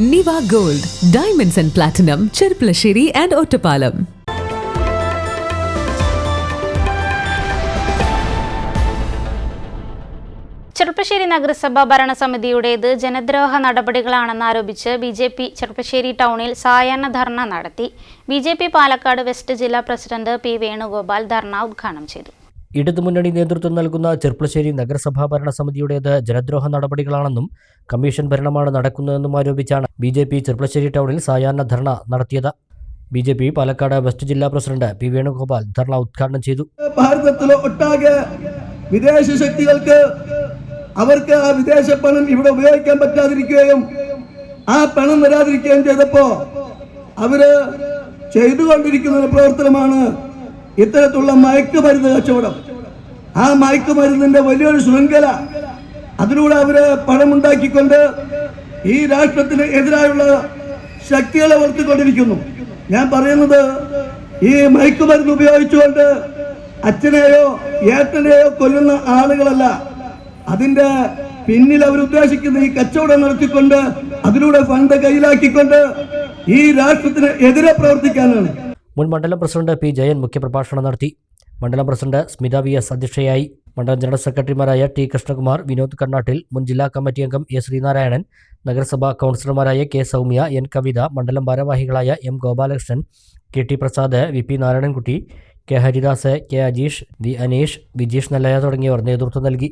നിവ gold diamonds and platinum Cherpulassery and Ottapalam Cherpulassery നഗരസഭ ഭരണസമിതിയുടേത് ജനദ്രോഹ നടപടികളാണെന്നാരോപിച്ച് ബി ജെ പി ചെറുപ്പശ്ശേരി ടൗണിൽ സായാഹ്ന ധർണ നടത്തി. B J P Palakkad west ജില്ലാ പ്രസിഡന്റ് പി വേണുഗോപാൽ ധർണ ഉദ്ഘാടനം ചെയ്തു. ഇടതുമുന്നണി നേതൃത്വം നൽകുന്ന ചെർപ്പുളശ്ശേരി നഗരസഭാ ഭരണസമിതിയുടേത് ജനദ്രോഹ നടപടികളാണെന്നും കമ്മീഷൻ ഭരണമാണ് നടക്കുന്നതെന്നും ആരോപിച്ചാണ് ബി ജെ പി ചെർപ്പുളശ്ശേരി ടൗണിൽ സായാഹ്ന ധർണ നടത്തിയത്. B J P Palakkad west ജില്ലാ പ്രസിഡന്റ് പി വേണുഗോപാൽ ധർണ ഉദ്ഘാടനം ചെയ്തു. ഒട്ടാകെ വിദേശ ശക്തികൾക്ക് അവർക്ക് ആ വിദേശ പണം ഇവിടെ ഉപയോഗിക്കാൻ പറ്റാതിരിക്കുകയും ആ പണം വരാതിരിക്കുകയും ചെയ്തപ്പോ അവർ ചെയ്തുകൊണ്ടിരിക്കുന്ന പ്രവർത്തനമാണ് ഇത്തരത്തിലുള്ള മയക്കുമരുന്ന് കച്ചവടം. ആ മയക്കുമരുന്നിന്റെ വലിയൊരു ശൃംഖല. അതിലൂടെ അവർ പണമുണ്ടാക്കിക്കൊണ്ട് ഈ രാഷ്ട്രത്തിന് എതിരായുള്ള ശക്തികളെ വളർത്തിക്കൊണ്ടിരിക്കുന്നു. ഞാൻ പറയുന്നത് ഈ മയക്കുമരുന്ന് ഉപയോഗിച്ചുകൊണ്ട് അച്ഛനെയോ ഏട്ടനെയോ കൊല്ലുന്ന ആളുകളല്ല. അതിന്റെ പിന്നിൽ അവർ ഉദ്ദേശിക്കുന്ന ഈ കച്ചവടം നടത്തിക്കൊണ്ട് അതിലൂടെ ഫണ്ട് കയ്യിലാക്കിക്കൊണ്ട് ഈ രാഷ്ട്രത്തിന് എതിരെ പ്രവർത്തിക്കാനാണ്. മുൻ മണ്ഡലം പ്രസിഡന്റ് പി ജയൻ മുഖ്യപ്രഭാഷണം നടത്തി. മണ്ഡലം പ്രസിഡന്റ് സ്മിത വി എസ് അധ്യക്ഷയായി. മണ്ഡലം ജനറൽ സെക്രട്ടറിമാരായ ടി കൃഷ്ണകുമാർ വിനോദ് കർണാട്ടിൽ മുൻ ജില്ലാ കമ്മിറ്റി അംഗം എ ശ്രീനാരായണൻ നഗരസഭാ കൗൺസിലർമാരായ കെ സൗമ്യ എൻ കവിത മണ്ഡലം ഭാരവാഹികളായ M Gopalakrishnan K T Prasad V P Narayanankutty K Haridas K Ajeesh V Aneesh Vijeesh നല്ലയ തുടങ്ങിയവർ നേതൃത്വം നൽകി.